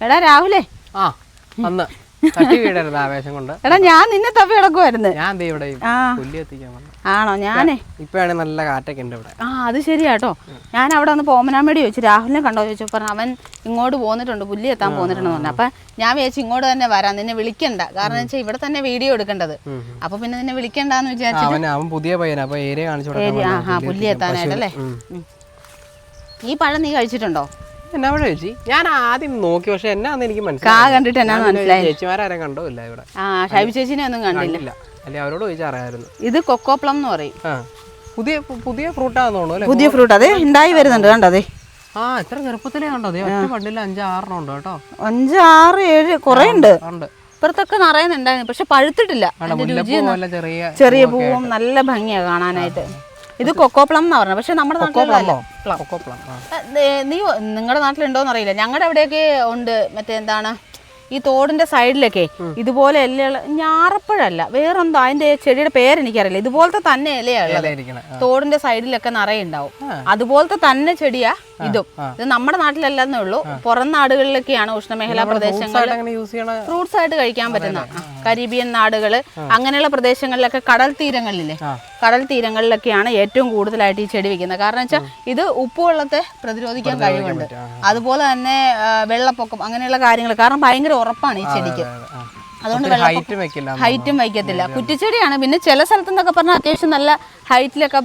എടാ രാഹുലേ. ആ അന്ന് തട്ടി വീടരുത് ആവേശം കൊണ്ട്. എടാ ഞാൻ നിന്നെ തപ്പി കിടക്കുമായിരുന്നു ഞാൻ ദേ ഇവിടെ ആ. പുല്ലി എത്തിക്കാൻ വന്നു. ആണോ? ഞാനേ. ഇപ്പഴാണ് നല്ല കാറ്റൊക്കെ ഉണ്ട് ഇവിടെ. ആ അത് ശരിയാട്ടോ ഞാൻ അവിടെ ഒന്ന് പോമനാമേടി ചോദിച്ചു രാഹുലിനെ കണ്ടോ ചോദിച്ചു പറഞ്ഞു അവൻ ഇങ്ങോട്ട് പോന്നിട്ടുണ്ട് പുല്ലി എത്താൻ പോന്നിട്ടുണ്ടെന്ന് പറഞ്ഞു. അപ്പൊ ഞാൻ വിചാരിച്ചു ഇങ്ങോട്ട് തന്നെ വരാം നിന്നെ വിളിക്കണ്ട. കാരണം വെച്ചാൽ ഇവിടെ തന്നെ വീഡിയോ എടുക്കേണ്ടത്. ഉം. അപ്പൊ പിന്നെ നിന്നെ വിളിക്കണ്ടെന്ന് ആ, വിചാരിച്ചു അവൻ അവൻ പുതിയ പയ്യനാ അപ്പൊ ഏരിയ കാണിച്ചു കൊടുക്കാൻ ഏരി ആ. ആ പുല്ലി എത്താനായിട്ടല്ലേ ഉം. ഈ പഴം നീ കഴിച്ചിട്ടുണ്ടോ? എന്നാ ഇവിടെ ചേച്ചി? ഞാൻ ആദ്യം നോക്കി പക്ഷെ എന്നാന്ന് എനിക്ക് കാ കണ്ടിട്ട് എന്നാ മനസ്സിലായി. ചേച്ചിമാരാരും കണ്ടോ ഇല്ല ഇവിടെ. ആ ഷൈബി ചേച്ചിനെ ഒന്നും കണ്ടില്ല കണ്ടില്ല. അല്ലെ അവരോട് ചോദിച്ചാൽ അറിയായിരുന്നു ഇത് കൊക്കോപ്ലം എന്ന് പറയും. പുതിയ പുതിയ ഫ്രൂട്ടാന്ന് തോന്നുന്നു പുതിയ ഫ്രൂട്ട്. അതെ ഉണ്ടായി വരുന്നുണ്ട് കണ്ടോ അതെ ആ ഇത്ര ചെറുപ്പത്തിലേ കണ്ടോ? അതെ ഒറ്റ പണ്ടില്ല അഞ്ചാറെണ്ണം ഉണ്ട് കേട്ടോ. അഞ്ച് ആറ് ഏഴ് കുറെ ഉണ്ട്. ഉണ്ട്. ഇപ്പുറത്തൊക്കെ നിറയുന്നുണ്ടായിരുന്നു പക്ഷെ പഴുത്തിട്ടില്ല. ചെറിയ പൂവും നല്ല ഭംഗിയാ കാണാനായിട്ട്. ഇത് കൊക്കോപ്ലം എന്നാ പറഞ്ഞത്. പക്ഷെ നമ്മുടെ കൊക്കോപ്ലം ആ. നീ നിങ്ങളുടെ നാട്ടിലുണ്ടോന്ന് അറിയില്ല ഞങ്ങളുടെ അവിടെയൊക്കെ ഉണ്ട് മറ്റേ എന്താണ് ഈ തോടിന്റെ സൈഡിലൊക്കെ ഇതുപോലെ ഇലയുള്ള ഞാറപ്പഴല്ല വേറെന്തോ അതിന്റെ ചെടിയുടെ പേരെനിക്കറിയില്ല. ഇതുപോലത്തെ തന്നെ ഇലയാണ് തോടിന്റെ സൈഡിലൊക്കെ നിറയെ ഉണ്ടാവും. അതുപോലത്തെ തന്നെ ചെടിയാ ഇതും. ഇത് നമ്മുടെ നാട്ടിലല്ലെന്നേ ഉള്ളൂ. പുറം നാടുകളിലൊക്കെയാണ് ഉഷ്ണമേഖലാ പ്രദേശങ്ങൾ ഫ്രൂട്ട്സ് ആയിട്ട് കഴിക്കാൻ പറ്റുന്ന കരീബിയൻ നാടുകൾ അങ്ങനെയുള്ള പ്രദേശങ്ങളിലൊക്കെ കടൽ തീരങ്ങളിലെ. കടൽ തീരങ്ങളിലൊക്കെയാണ് ഏറ്റവും കൂടുതലായിട്ട് ഈ ചെടി വെക്കുന്നത് കാരണം വെച്ചാൽ ഇത് ഉപ്പുവെള്ളത്തെ പ്രതിരോധിക്കാൻ കഴിവുണ്ട്. അതുപോലെ തന്നെ വെള്ളപ്പൊക്കം അങ്ങനെയുള്ള കാര്യങ്ങൾ. കാരണം ഭയങ്കര ഉറപ്പാണ് ഈ ചെടിക്ക്. അതുകൊണ്ട് ഹൈറ്റും വയ്ക്കത്തില്ല കുറ്റിച്ചെടിയാണ്. പിന്നെ ചില സ്ഥലത്ത് നിന്നൊക്കെ പറഞ്ഞാൽ അത്യാവശ്യം നല്ല ഹൈറ്റിലൊക്കെ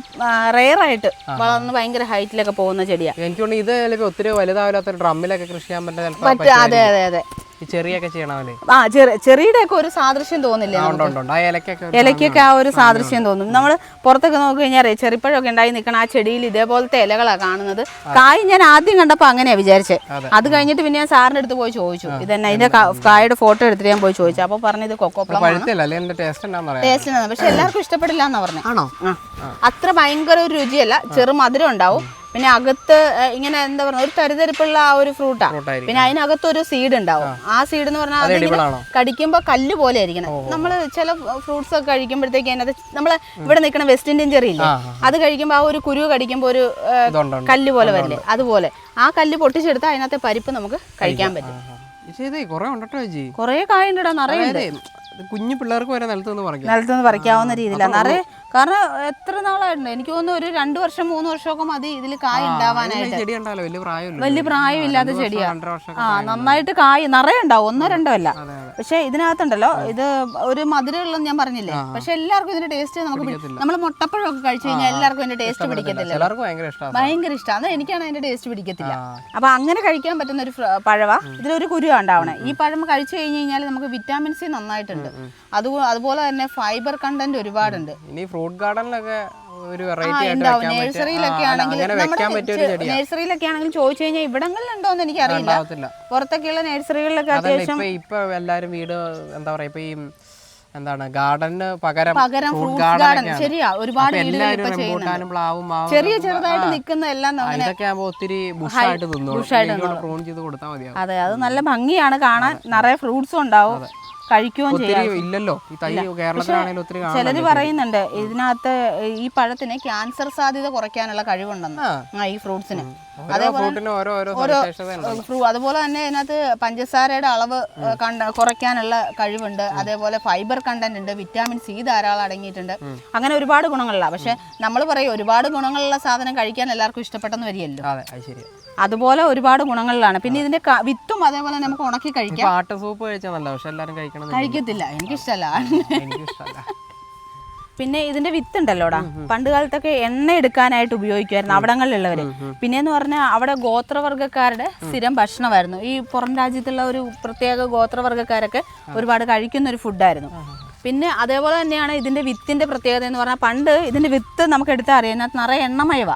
റെയറായിട്ട് വളർന്ന് ഭയങ്കര ഹൈറ്റിലൊക്കെ പോകുന്ന ചെടിയാണ് എനിക്ക് ഇത് ഒത്തിരി വലുതാവില്ലാത്ത ഡ്രമ്മിലൊക്കെ കൃഷി ചെയ്യാൻ പറ്റും അതെ അതെ അതെ. ചെറിയൊക്കെ ചെയ്യണമല്ലേ ആ ചെറി ചെറിയുടെ ഒക്കെ ഒരു സാദൃശ്യം തോന്നില്ലേ ഇലക്കൊക്കെ ആ ഒരു സാദൃശ്യം തോന്നും. നമ്മൾ പുറത്തൊക്കെ നോക്കി കഴിഞ്ഞാൽ ചെറിപ്പഴമൊക്കെ ഉണ്ടായി നിൽക്കണ ആ ചെടിയിൽ ഇതേപോലത്തെ ഇലകളാണ് കാണുന്നത്. കായ് ഞാൻ ആദ്യം കണ്ടപ്പോൾ അങ്ങനെയാ വിചാരിച്ചത് അതെ. കഴിഞ്ഞിട്ട് പിന്നെ ഞാൻ സാറിന്റെ അടുത്ത് പോയി ചോദിച്ചു. ഇതന്നെ അതിന്റെ കായുടെ ഫോട്ടോ എടുത്തിട്ട് ഞാൻ പോയി ചോദിച്ചു. അപ്പോൾ പറഞ്ഞത് കൊക്കോ ടേസ്റ്റ് പക്ഷെ എല്ലാവർക്കും ഇഷ്ടപ്പെടില്ല എന്നാ പറഞ്ഞു. ആണോ? അത്ര ഭയങ്കര ഒരു രുചിയല്ല. ചെറു മധുരം ഉണ്ടാവും. പിന്നെ അകത്ത് ഇങ്ങനെ എന്താ പറയുക ഒരു തരിതരിപ്പുള്ള ആ ഒരു ഫ്രൂട്ടാ പിന്നെ അതിനകത്ത് ഒരു സീഡ് ഉണ്ടാവും. ആ. സീഡ് എന്ന് പറഞ്ഞാൽ കടിക്കുമ്പോൾ കല്ല് പോലെ ആയിരിക്കണം. നമ്മൾ ചില ഫ്രൂട്ട്സ് ഒക്കെ കഴിക്കുമ്പോഴത്തേക്ക് അതിനകത്ത് നമ്മൾ ഇവിടെ നിൽക്കുന്ന വെസ്റ്റ് ഇന്ത്യൻ ചെറി ഇല്ലേ? അത് കഴിക്കുമ്പോൾ ആ ഒരു കുരു കടിക്കുമ്പോൾ ഒരു. കല്ല് പോലെ വരില്ലേ? അതുപോലെ. ആ കല്ല് പൊട്ടിച്ചെടുത്താൽ അതിനകത്തെ പരിപ്പ് നമുക്ക് കഴിക്കാൻ പറ്റും. കുറെ കായുണ്ടടാ നിറയെ കുഞ്ഞു പിള്ളേർക്ക് വരെ നിലത്ത് നിന്ന് പറിക്കാം. നിലത്തുനിന്ന് പറിക്കാവുന്ന രീതിയിലാണ് നിറയെ കാരണം എത്ര നാളായിട്ടുണ്ട് എനിക്ക് തോന്നുന്നു ഒരു രണ്ട് വർഷം മൂന്ന് വർഷമൊക്കെ മതി ഇതിൽ കായ് ഉണ്ടാവാനായിട്ട്. വലിയ പ്രായമില്ല വലിയ പ്രായമില്ലാത്ത ചെടിയാണ് ചെടിയാ. ആ നന്നായിട്ട് കായ് നിറയെ ഉണ്ടാവും ഒന്നോ രണ്ടോ അല്ല. പക്ഷെ ഇതിനകത്തുണ്ടല്ലോ ഇത് ഒരു മധുരമുള്ളതെന്ന് ഞാൻ പറഞ്ഞില്ലേ? പക്ഷെ എല്ലാവർക്കും ഇതിന്റെ ടേസ്റ്റ് നമുക്ക്. നമ്മൾ മുട്ടപ്പഴമൊക്കെ കഴിച്ചു കഴിഞ്ഞാൽ എല്ലാവർക്കും ഇതിന്റെ ടേസ്റ്റ് പിടിക്കത്തില്ല ഭയങ്കര ഇഷ്ടമാണ്. എനിക്കാണ് അതിന്റെ ടേസ്റ്റ് പിടിക്കത്തില്ല. അപ്പൊ അങ്ങനെ കഴിക്കാൻ പറ്റുന്ന ഒരു പഴവ. ഇതിലൊരു കുരു ഉണ്ടാവണേ. ഈ പഴം കഴിച്ചു കഴിഞ്ഞു കഴിഞ്ഞാൽ നമുക്ക് വിറ്റാമിൻ സി നന്നായിട്ടുണ്ട്. അതുപോലെ തന്നെ ഫൈബർ കണ്ടന്റ് ഒരുപാടുണ്ട്. ഫ്രൂട്ട് ഗാർഡനിലൊക്കെ ഒരു വെറൈറ്റി ഉണ്ടാവും നേഴ്സറിയിലൊക്കെ ആണെങ്കിൽ നേഴ്സറിയിലൊക്കെ ആണെങ്കിൽ ചോദിച്ചു കഴിഞ്ഞാൽ ഇവിടങ്ങളിൽ ഉണ്ടോന്ന് എനിക്ക് അറിയില്ല പുറത്തൊക്കെയുള്ള നഴ്സറികളിലൊക്കെ അത്യാവശ്യം ഇപ്പൊ എല്ലാരും വീട് എന്താ പറയാ ഇപ്പൊ ഈ എന്താണ് ഗാർഡന് പകരം പകരം ഫ്രൂട്ട് ഗാർഡൻ ശരിയാ. ഒരുപാട് റംബൂട്ടാനും പ്ലാവും മാവും ചെറിയ ചെറുതായിട്ട് നിൽക്കുന്ന എല്ലാം ഇതൊക്കെ ആകുമ്പോ ഒത്തിരി ബുഷായിട്ട് തിന്നോളും. ചെയ്ത് കൊടുത്താൽ മതി അതെ അത് നല്ല ഭംഗിയാണ് കാണാൻ. നിറയെ ഫ്രൂട്ട്സും ഉണ്ടാവും. കഴിക്കുകയും ചെയ്യാം. ഇല്ലല്ലോ. ഈ തൈ കേരളത്തിലാണെങ്കിലും ഒത്തിരി ചിലര് കാണാൻ പറയുന്നുണ്ട് ഇതിനകത്ത് ഈ പഴത്തിന് ക്യാൻസർ സാധ്യത കുറയ്ക്കാനുള്ള കഴിവുണ്ടെന്ന്. ആ. ഈ ഫ്രൂട്ട്സിന്. അതേപോലെ തന്നെ ഇതിനകത്ത് പഞ്ചസാരയുടെ അളവ് കണ്ട കുറയ്ക്കാനുള്ള കഴിവുണ്ട്. അതേപോലെ ഫൈബർ കണ്ടന്റ് ഉണ്ട്. വിറ്റാമിൻ സി ധാരാളം അടങ്ങിയിട്ടുണ്ട്. അങ്ങനെ ഒരുപാട് ഗുണങ്ങളുള്ള. പക്ഷെ നമ്മൾ പറയും ഒരുപാട് ഗുണങ്ങളുള്ള സാധനം കഴിക്കാൻ എല്ലാവർക്കും ഇഷ്ടപ്പെട്ടെന്ന് വരികയല്ലോ. അതുപോലെ ഒരുപാട് ഗുണങ്ങളിലാണ്. പിന്നെ ഇതിന്റെ വിത്തും അതേപോലെ നമുക്ക് ഉണക്കി കഴിക്കാം. ആട്ട സൂപ്പ് കഴിച്ചാൽ നല്ല പക്ഷെ എല്ലാവരും കഴിക്കണം കഴിക്കത്തില്ല. എനിക്കിഷ്ടല്ല. എനിക്കും പിന്നെ ഇതിന്റെ വിത്ത് ഉണ്ടല്ലോടാ? പണ്ട് കാലത്തൊക്കെ എണ്ണ എടുക്കാനായിട്ട് ഉപയോഗിക്കുമായിരുന്നു അവിടങ്ങളിലുള്ളവര്. പിന്നെന്ന് പറഞ്ഞാൽ അവിടെ ഗോത്രവർഗക്കാരുടെ സ്ഥിരം ഭക്ഷണമായിരുന്നു. ഈ പുറം രാജ്യത്തുള്ള ഒരു പ്രത്യേക ഗോത്രവർഗക്കാരൊക്കെ ഒരുപാട് കഴിക്കുന്ന ഒരു ഫുഡായിരുന്നു പിന്നെ അതേപോലെ തന്നെയാണ് ഇതിന്റെ വിത്തിന്റെ പ്രത്യേകത എന്ന് പറഞ്ഞാൽ പണ്ട് ഇതിന്റെ വിത്ത് നമുക്ക് എടുത്താൽ അറിയാം. അതിനകത്ത് നിറയെ എണ്ണമയവ.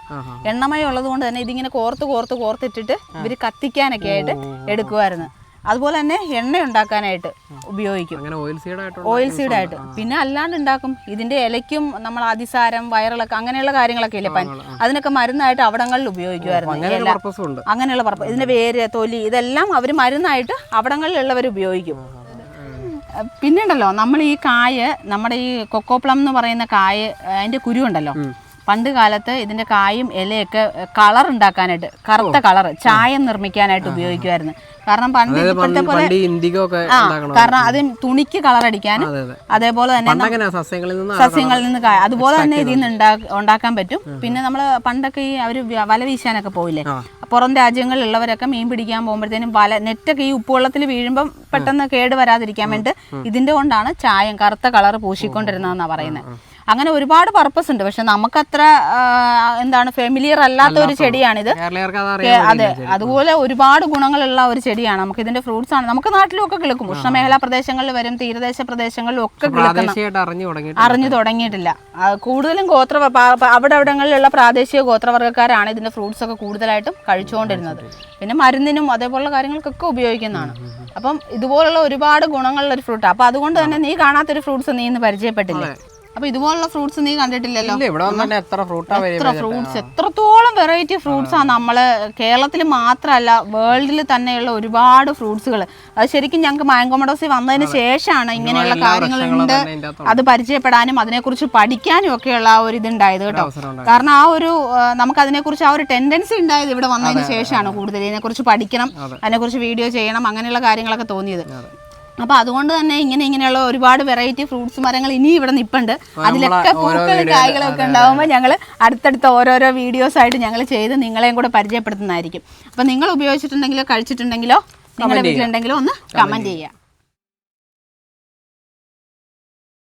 എണ്ണമയം ഉള്ളത് കൊണ്ട് തന്നെ ഇതിങ്ങനെ കോർത്ത് കോർത്ത് കോർത്തിട്ടിട്ട് ഇവർ കത്തിക്കാനൊക്കെ ആയിട്ട് എടുക്കുമായിരുന്നു അതുപോലെ തന്നെ എണ്ണ ഉണ്ടാക്കാനായിട്ട് ഉപയോഗിക്കും. അങ്ങനെ ഓയിൽ സീഡ് ആയിട്ടുള്ള ഓയിൽ സീഡായിട്ട് പിന്നെ അല്ലാണ്ട് ഉണ്ടാക്കും. ഇതിന്റെ ഇലയ്ക്കും നമ്മൾ അതിസാരം വയറിളക്കം അങ്ങനെയുള്ള കാര്യങ്ങളൊക്കെ ഇല്ലേ? പനി അതിനൊക്കെ മരുന്നായിട്ട് അവിടങ്ങളിൽ ഉപയോഗിക്കുമായിരുന്നു. അങ്ങനെയുള്ള പർപ്പസ് ഇതിന്റെ വേര് തൊലി ഇതെല്ലാം അവർ മരുന്നായിട്ട് അവിടങ്ങളിലുള്ളവർ ഉപയോഗിക്കും. പിന്നെ ഉണ്ടല്ലോ നമ്മൾ ഈ കായ് നമ്മുടെ ഈ കൊക്കോപ്ലം എന്ന് പറയുന്ന കായ് അതിന്റെ കുരു ഉണ്ടല്ലോ. പണ്ട് കാലത്ത് ഇതിന്റെ കായും ഇലയൊക്കെ കളർ ഉണ്ടാക്കാനായിട്ട് കറുത്ത കളർ ചായം നിർമ്മിക്കാനായിട്ട് ഉപയോഗിക്കുമായിരുന്നു. കാരണം പണ്ട് ഇപ്പോഴത്തെ പോലെ ആ കാരണം അത് തുണിക്ക് കളർ അടിക്കാനും അതെ അതെ. അതേപോലെ തന്നെ സസ്യങ്ങളിൽ നിന്ന് കായ അതുപോലെ തന്നെ ഇതിൽ നിന്ന് ഉണ്ടാക്കാൻ പറ്റും. പിന്നെ നമ്മൾ പണ്ടൊക്കെ ഈ അവർ വല വീശാനൊക്കെ പോയില്ലേ. പുറം രാജ്യങ്ങളിലുള്ളവരൊക്കെ മീൻ പിടിക്കാൻ പോകുമ്പോഴത്തേനും വല നെറ്റൊക്കെ ഈ ഉപ്പുവെള്ളത്തിൽ വീഴുമ്പം പെട്ടെന്ന് കേട് വരാതിരിക്കാൻ വേണ്ടി ഇതിന്റെ കൊണ്ടാണ് ചായം കറുത്ത കളർ പൂശിക്കൊണ്ടിരുന്നതെന്നാണ് പറയുന്നത് അങ്ങനെ ഒരുപാട് പർപ്പസ് ഉണ്ട്. പക്ഷെ നമുക്കത്ര എന്താണ് ഫെമിലിയർ അല്ലാത്ത ഒരു ചെടിയാണിത്. അത് അതുപോലെ ഒരുപാട് ഗുണങ്ങളുള്ള ഒരു ചെടിയാണ്. നമുക്ക് ഇതിന്റെ ഫ്രൂട്ട്സ് ആണ്. നമുക്ക് നാട്ടിലൊക്കെ ഒക്കെ കിളുക്കും ഉഷ്ണമേഖലാ പ്രദേശങ്ങളിൽ വരും തീരദേശ പ്രദേശങ്ങളിലും ഒക്കെ കിളുക്കുന്ന അറിഞ്ഞു തുടങ്ങിയിട്ട് തുടങ്ങിയിട്ടില്ല. കൂടുതലും ഗോത്ര അവിടെ അവിടങ്ങളിലുള്ള പ്രാദേശിക ഗോത്രവർഗക്കാരാണ് ഇതിന്റെ ഫ്രൂട്ട്സ് ഒക്കെ കൂടുതലായിട്ടും കഴിച്ചുകൊണ്ടിരുന്നത്. പിന്നെ മരുന്നിനും അതേപോലുള്ള കാര്യങ്ങൾക്കൊക്കെ ഉപയോഗിക്കുന്നതാണ്. അപ്പം ഇതുപോലുള്ള ഒരുപാട് ഗുണങ്ങളുള്ള ഒരു ഫ്രൂട്ട് അപ്പൊ അതുകൊണ്ട് തന്നെ നീ കാണാത്തൊരു ഫ്രൂട്ട്സ് നീ ഇന്ന് പരിചയപ്പെട്ടില്ലേ? അപ്പൊ ഇതുപോലുള്ള ഫ്രൂട്ട്സ് നീ കണ്ടിട്ടില്ലല്ലോ? ഇവിടെ എത്ര ഫ്രൂട്ടാ എത്ര ഫ്രൂട്ട്സ് എത്രത്തോളം വെറൈറ്റി ഫ്രൂട്ട്സ് ആണ് നമ്മൾ കേരളത്തിൽ മാത്രമല്ല വേൾഡിൽ തന്നെയുള്ള ഒരുപാട് ഫ്രൂട്ട്സുകൾ അത് ശരിക്കും ഞങ്ങൾക്ക് മാങ്കോമഡോസി വന്നതിന് ശേഷമാണ് ഇങ്ങനെയുള്ള കാര്യങ്ങളുണ്ട് ഉണ്ട് അത് പരിചയപ്പെടാനും അതിനെക്കുറിച്ച് പഠിക്കാനും ഒക്കെയുള്ള ആ ഒരു ഇതുണ്ടായത് കേട്ടോ. കാരണം ആ ഒരു നമുക്ക് അതിനെക്കുറിച്ച് ആ ഒരു ടെൻഡൻസി ഉണ്ടായത് ഇവിടെ വന്നതിന് ശേഷമാണ് കൂടുതൽ ഇതിനെക്കുറിച്ച് പഠിക്കണം അതിനെക്കുറിച്ച് വീഡിയോ ചെയ്യണം അങ്ങനെയുള്ള കാര്യങ്ങളൊക്കെ തോന്നിയത്. അപ്പൊ അതുകൊണ്ട് തന്നെ ഇങ്ങനെ ഇങ്ങനെയുള്ള ഒരുപാട് വെറൈറ്റി ഫ്രൂട്ട്സ് മരങ്ങൾ ഇനി ഇവിടെ നിപ്പുണ്ട്. അതിലൊക്കെ പൂക്കളും കായ്കളും ഒക്കെ ഉണ്ടാവുമ്പോൾ ഞങ്ങൾ അടുത്തടുത്ത ഓരോരോ വീഡിയോസ് ആയിട്ട് ഞങ്ങൾ ചെയ്ത് നിങ്ങളെയും കൂടെ പരിചയപ്പെടുത്തുന്നതായിരിക്കും. അപ്പൊ നിങ്ങൾ ഉപയോഗിച്ചിട്ടുണ്ടെങ്കിലോ കഴിച്ചിട്ടുണ്ടെങ്കിലോ നിങ്ങളുടെ വീട്ടിലുണ്ടെങ്കിലോ ഒന്ന് കമന്റ് ചെയ്യുക.